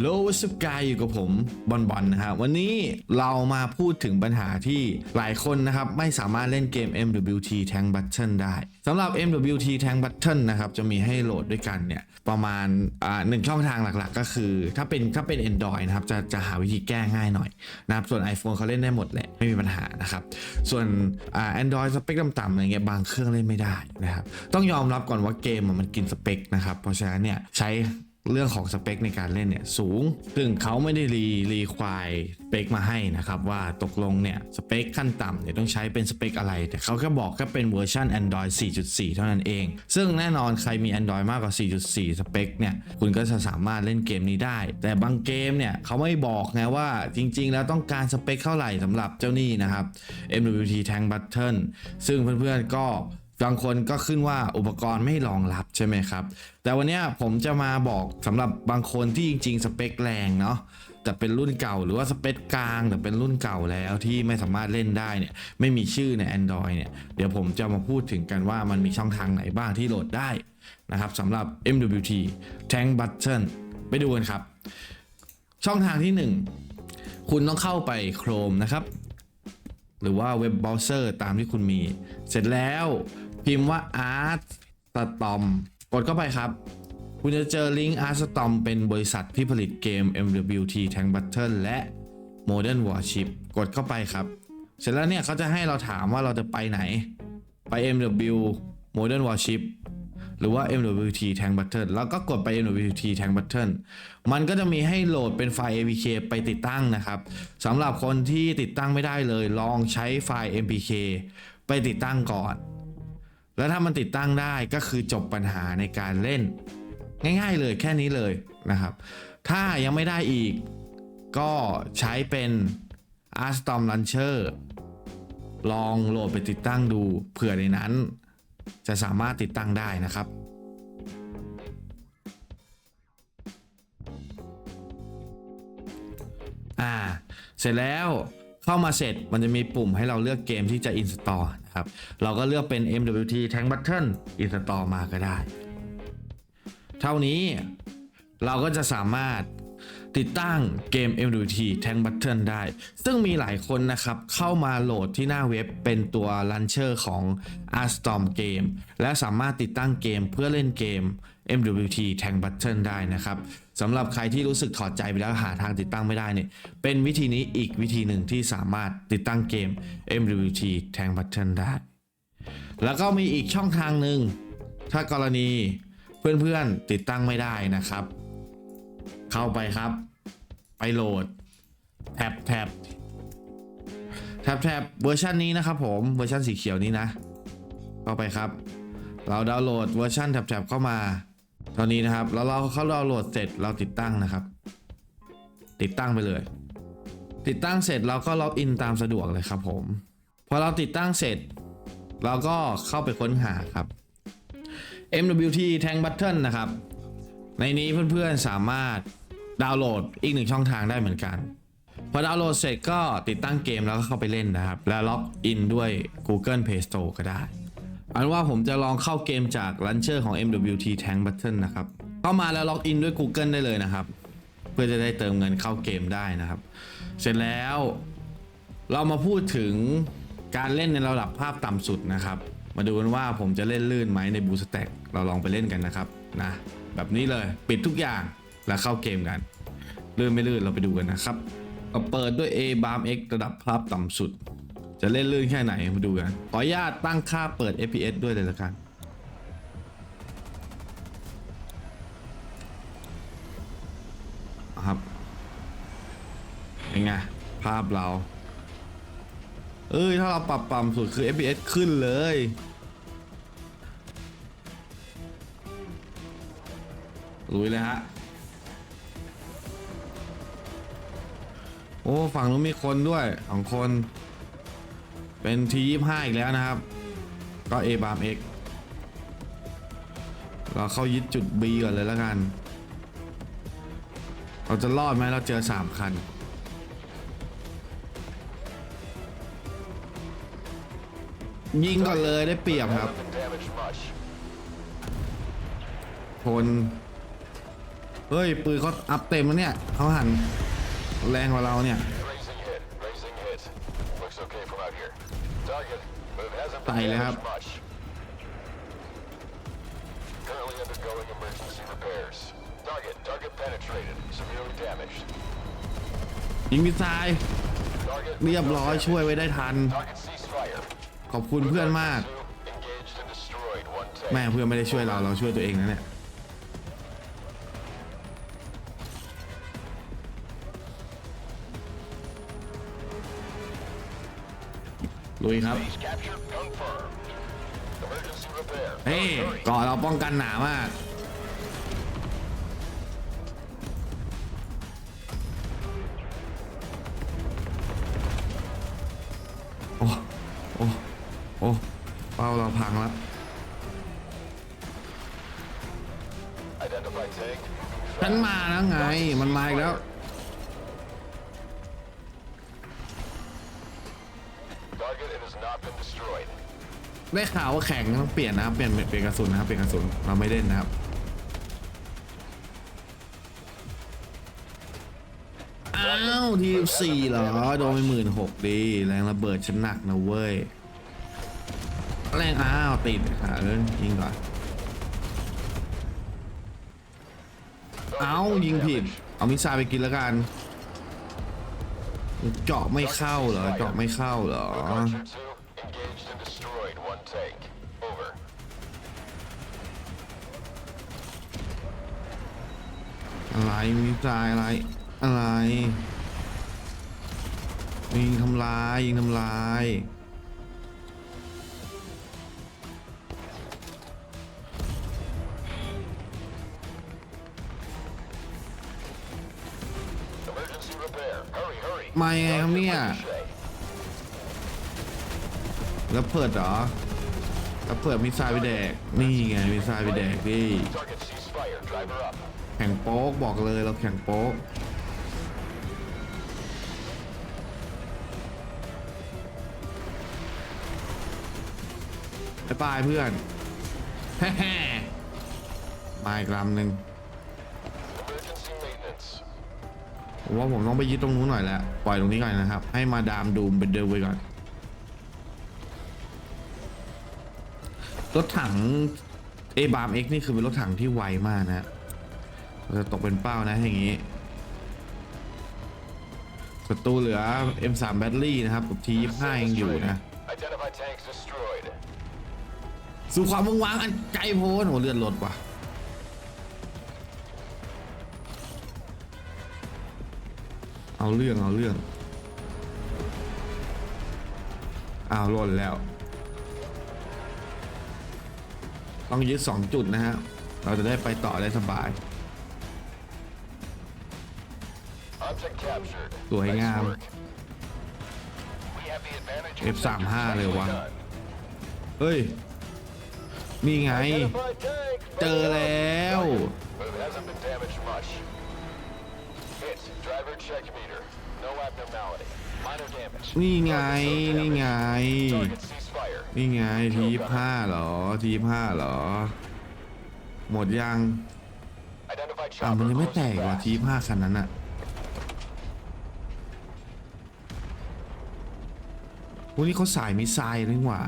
โลวสกายอยู่กับผมบอลบอลนะครับวันนี้เรามาพูดถึงปัญหาที่หลายคนนะครับ ไม่สามารถเล่นเกม MWT Tank Battle ได้สำหรับ MWT Tank Battle นะครับ จะมีให้โหลดด้วยกันเนี่ย ประมาณอ่าหนึ่งช่องทางหลักๆ ก็คือ ถ้าเป็นถ้าเป็น Android นะครับ จะจะหาวิธีแก้ง่ายหน่อยนะครับ ส่วน iPhone เขาเล่นได้หมดแหละ ไม่มีปัญหานะครับ ส่วนอ่า Android สเปคต่ำๆอะไรเงี้ยบางเครื่องเล่นไม่ได้นะครับต้องยอมรับก่อนว่าเกมมันกินสเปคนะครับเพราะฉะนั้นเนี่ยใช้ เรื่องของสเปคในการเล่นเนี่ยสูง ซึ่งเขาไม่ได้รีรีควายสเปคมาให้นะครับ ว่าตกลงเนี่ยสเปคขั้นต่ำเนี่ยต้องใช้เป็นสเปคอะไร แต่เขาแค่บอกแค่เป็นเวอร์ชัน Android 4.4 เท่านั้นเอง ซึ่งแน่นอนใครมี Android มากกว่า 4.4 สเปคเนี่ยคุณก็จะสามารถเล่นเกมนี้ได้ แต่บางเกมเนี่ยเขาไม่บอกไงว่าจริง ๆ แล้วต้องการสเปคเท่าไหร่สำหรับเจ้านี่นะครับ MWT Tank Battle ซึ่งเพื่อนๆก็ บางคนก็ขึ้นว่าอุปกรณ์ไม่รองรับใช่ไหมครับ แต่วันนี้ผมจะมาบอกสำหรับบางคนที่จริง ๆ สเปคแรงเนาะแต่เป็นรุ่นเก่าหรือว่าสเปคกลางแต่เป็นรุ่นเก่าแล้วที่ไม่สามารถเล่นได้เนี่ยไม่มีชื่อใน Android เนี่ยเดี๋ยวผมจะมาพูดถึงกันว่ามันมีช่องทางไหนบ้างที่โหลดได้นะครับสำหรับ MWT Tank Button ไปดูกันครับ ช่องทางที่ 1 คุณต้องเข้าไป Chrome นะครับ หรือว่าเว็บเบราว์เซอร์ตามที่คุณมี เสร็จแล้ว พิมพ์ว่า Art Storm กดเข้าไปครับ คุณจะเจอลิงก์ Art Storm เป็นบริษัทที่ผลิตเกม MWT Tank Battle และ Modern Warship กดเข้าไปครับ เสร็จแล้วเนี่ยเขาจะให้เราถามว่าเราจะไปไหน ไป MW Modern Warship หรือว่า MWT Tank Battle แล้วก็กดไป MWT Tank Battle มันก็จะมีให้โหลดเป็นไฟล์ APK ไปติดตั้งนะครับสำหรับคนที่ติดตั้งไม่ได้เลย ลองใช้ไฟล์ MPK ไปติดตั้งก่อน แล้วถ้ามันติดตั้งได้ก็คือจบปัญหาในการเล่น ง่ายๆเลยแค่นี้เลยนะครับ ถ้ายังไม่ได้อีกก็ใช้เป็น Arstorm Launcher ลองโหลดไปติดตั้งดูเผื่อในนั้น จะสามารถติดตั้งได้นะครับอ่าเสร็จแล้วเข้ามาเสร็จมันจะมีปุ่มให้เราเลือกเกมที่จะ install นะครับ เราก็เลือกเป็น MWT Tank Button install มาก็ได้ เท่านี้เราก็จะสามารถ ติดตั้งเกม MWT Tank Button ได้ ซึ่งมีหลายคนนะครับ เข้ามาโหลดที่หน้าเว็บเป็นตัว Launcher ของ Arstorm Game และสามารถติดตั้งเกมเพื่อเล่นเกม MWT Tank Button ได้นะครับสำหรับใครที่รู้สึกถอดใจไปแล้วหาทางติดตั้งไม่ได้เนี่ยเป็นวิธีนี้อีกวิธีหนึ่งที่สามารถติดตั้งเกม MWT Tank Button ได้ แล้วก็มีอีกช่องทางหนึ่งถ้ากรณีเพื่อนๆติดตั้งไม่ได้นะครับ เข้าไปครับ ไปโหลดแท็บแท็บแท็บแท็บเวอร์ชันนี้นะครับผมเวอร์ชันสีเขียวนี้นะ เข้าไปครับ เราดาวน์โหลดเวอร์ชันแท็บๆเข้ามาตอนนี้นะครับ แล้วเราเข้าดาวน์โหลดเสร็จเราติดตั้งนะครับ ติดตั้งไปเลย ติดตั้งเสร็จเราก็ล็อกอินตามสะดวกเลยครับผมพอเราติดตั้งเสร็จ เราก็เข้าไปค้นหาครับ MWT Tank Button นะครับ ในนี้เพื่อนๆสามารถ ดาวน์โหลดอีกหนึ่งช่องทางได้เหมือนกันพอดาวน์โหลดเสร็จก็ติดตั้งเกมแล้วก็เข้าไปเล่นนะครับ แล้วล็อกอินด้วย Google Play Store ก็ได้ อันว่าผมจะลองเข้าเกมจาก Launcher ของ MWT Tank Button นะครับ เข้ามาแล้วล็อกอินด้วย Google ได้เลยนะครับ เพื่อจะได้เติมเงินเข้าเกมได้นะครับ เสร็จแล้วเรามาพูดถึงการเล่นในระดับภาพต่ำสุดนะครับ มาดูกันว่าผมจะเล่นลื่นไหมในบูสแต็กเราลองไปเล่นกันนะครับนะแบบนี้เลยปิดทุกอย่าง แล้วเข้าเกมกัน ลื่นไม่ลื่นเราไปดูกันนะครับเราเปิดด้วย A b a r m X ระดับภาพต่ำสุด จะเล่นลื่นแค่ไหนมาดูกัน ขออนุญาตตั้งค่าเปิด FPS ด้วยเลยละกันครับเป็นไงภาพเรา เอ้ย ถ้าเราปรับต่ำสุดคือ FPS ขึ้นเลยลุยเลยฮะ โอ้ฝั่งนู้นมีคนด้วยสองคน เป็นทียี่ห้าอีกแล้วนะครับ ก็ A บาม X เราเข้ายึดจุด B ก่อนเลยแล้วกัน เราจะรอดไหมเราเจอสามคัน ยิงก่อนเลยได้เปรียบครับ Weapon damage much. ชนเฮ้ย ปืนเขาอัพเต็มแล้วเนี่ยเขาหัน แรงกว่าเราเนี่ย Raising hit. Raising hit. Looks okay from out here. Target, but it hasn't ไต่ been เลยครับ damaged much. Currently undergoing emergency repairs. Target, target penetrated. Severely damaged. ยิงมิสไซล์ Target เรียบร้อยช่วยไว้ได้ทัน Target ceasefire. ขอบคุณเพื่อนมาก Two engaged and destroyed. One tank. แม่เพื่อนไม่ได้ช่วยเรา เราช่วยตัวเองนะเนี่ย ลุยครับ Base capture confirmed. Emergency repair. เฮ้ยเก่อเราป้องกันหนามากโอ้โอ้โอ้เป้าเราพังแล้วฉันมาแล้วไง มันมาอีกแล้ว ได้ข่าวว่าแข่งต้องเปลี่ยนนะครับเปลี่ยนเปลี่ยนกระสุนนะครับเปลี่ยนกระสุนเราไม่เล่นนะครับอ้าวทีสี่เหรอโดนไปหมื่นหกดีแรงระเบิดฉันหนักนะเว้ยแรงอ้าวติดค่ะเอ้ยยิงก่อนเอ้ายิงผิดเอามิซล์ไปกินแล้วกันเจาะไม่เข้าเหรอเจาะไม่เข้าเหรอ engaged and destroyed one tank. Over. อะไรมิสไซล์อะไร อะไรยิงทำลายยิงทำลาย Emergency repair. Hurry, hurry. มายังไงครับเนี่ย Ricochet. แล้วเปิดเหรอแล้วเปิดมิสไซล์ไปแดก นี่ไงมิสไซล์ไปแดกดิ Target ceasefire. Driver up. แข่งโป๊กบอกเลยเราแข่งโป๊กไปปลายเพื่อนแฮ่ๆมาอีกลำหนึ่งผมว่าผมต้องไปยึดตรงนู้นหน่อยแหละปล่อยตรงนี้ก่อนนะครับ ให้มาดามดูมเป็นเดิมไปก่อน รถถัง A บาม X นี่คือเป็นรถถังที่ไวมากนะฮะเราจะตกเป็นเป้านะอย่างนี้ศัตรูเหลือ M3 แบตเตอรี่นะครับกับ T25 ยังอยู่นะ Identify tanks destroyed. สู่ความมึงวางอันไกลโพ้นโอ้เลือดลดว่ะเอาเรื่องเอาเรื่องอ้าวหล่นแล้ว ต้องยึด2 จุดนะฮะ เราจะได้ไปต่อได้สบาย สวยงาม F35 เลยวะ เฮ้ย นี่ไง เจอแล้ว นี่ไง นี่ไง นี่ไงทีผ้าเหรอทีผ้าเหรอ หมดยังอ่ามันยังไม่แตกว่ะทีผ้าคันนั้นอะวันนี้เขาสายมิไซล์นี่หว่า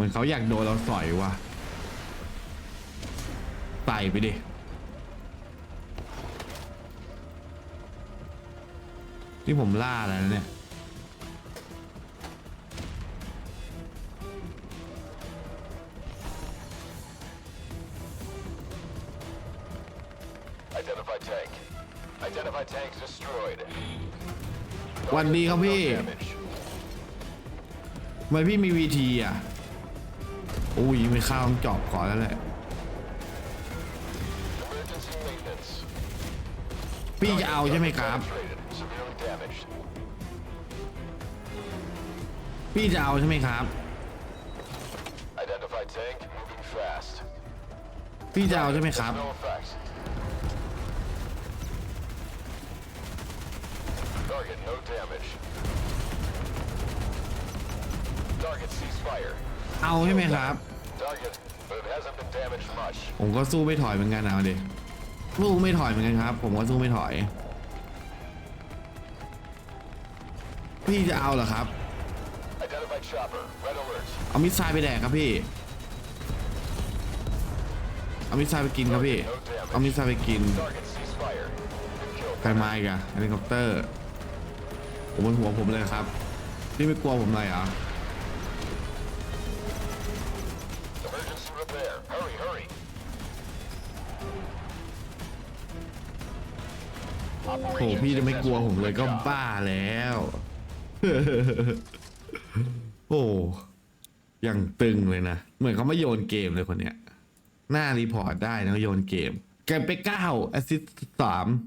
มือนเขาอยากโดนเราสอยว่ะไต่ไปดิที่ผมล่าแล้วนะเนี่ย Identify tank. Identify tanks destroyed. วันดีครับพี่ No damage. ทำไมพี่มีวีทีอะ อุ้ยไม่ข้าวต้องจอบก่อนแล้วแหละ พี่จะเอาใช่ไหมครับ พี่จะเอาใช่ไหมครับ พี่จะเอาใช่ไหมครับ No effect. Target, no damage. Target, ceasefire. เอาใช่ไหมครับ Target, but it hasn't been damaged much. ผมก็สู้ไม่ถอยเหมือนกันเอาดิสู้ไม่ถอยเหมือนกันครับ ผมก็สู้ไม่ถอย พี่จะเอาเหรอครับ Identified chopper, red alert. เอามิสไซล์ไปแดกครับพี่ เอามิสไซล์ไปกินครับพี่ เอามิสไซล์ไปกิน Target, ceasefire. Good kill. ใครมาอีกอะเฮลิคอปเตอร์ผมบนหัวผมเลยครับ พี่ไม่กลัวผมเลยเหรอ โหพี่จะไม่กลัวผมเลยก็บ้าแล้ว โอ้ยังตึงเลยนะ เหมือนเขามาโยนเกมเลยคนเนี้ย หน้ารีพอร์ตได้นะโยนเกม เก็บไป9แอสซิสต์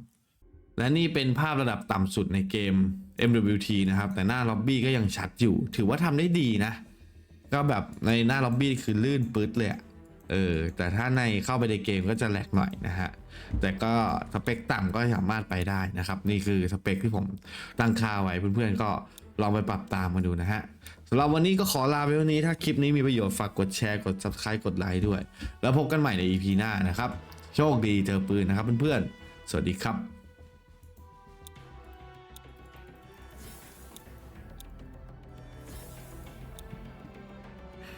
3และนี่เป็นภาพระดับต่ำสุดในเกม MWT นะครับ แต่หน้าล็อบบี้ก็ยังชัดอยู่ ถือว่าทำได้ดีนะ ก็แบบในหน้าล็อบบี้คือลื่นปื๊ดเลยอะเออ แต่ถ้าในเข้าไปในเกมก็จะแหลกหน่อยนะฮะ แต่ก็สเปคต่ำก็สามารถไปได้นะครับ นี่คือสเปคที่ผมตั้งค่าไว้เพื่อนๆก็ลองไปปรับตามมาดูนะฮะสำหรับวันนี้ก็ขอลาไปวันนี้ถ้าคลิปนี้มีประโยชน์ฝากกดแชร์กด subscribe กดไลค์ด้วย แล้วพบกันใหม่ใน EP หน้านะครับ โชคดีเจอปืนนะครับเพื่อนๆสวัสดีครับ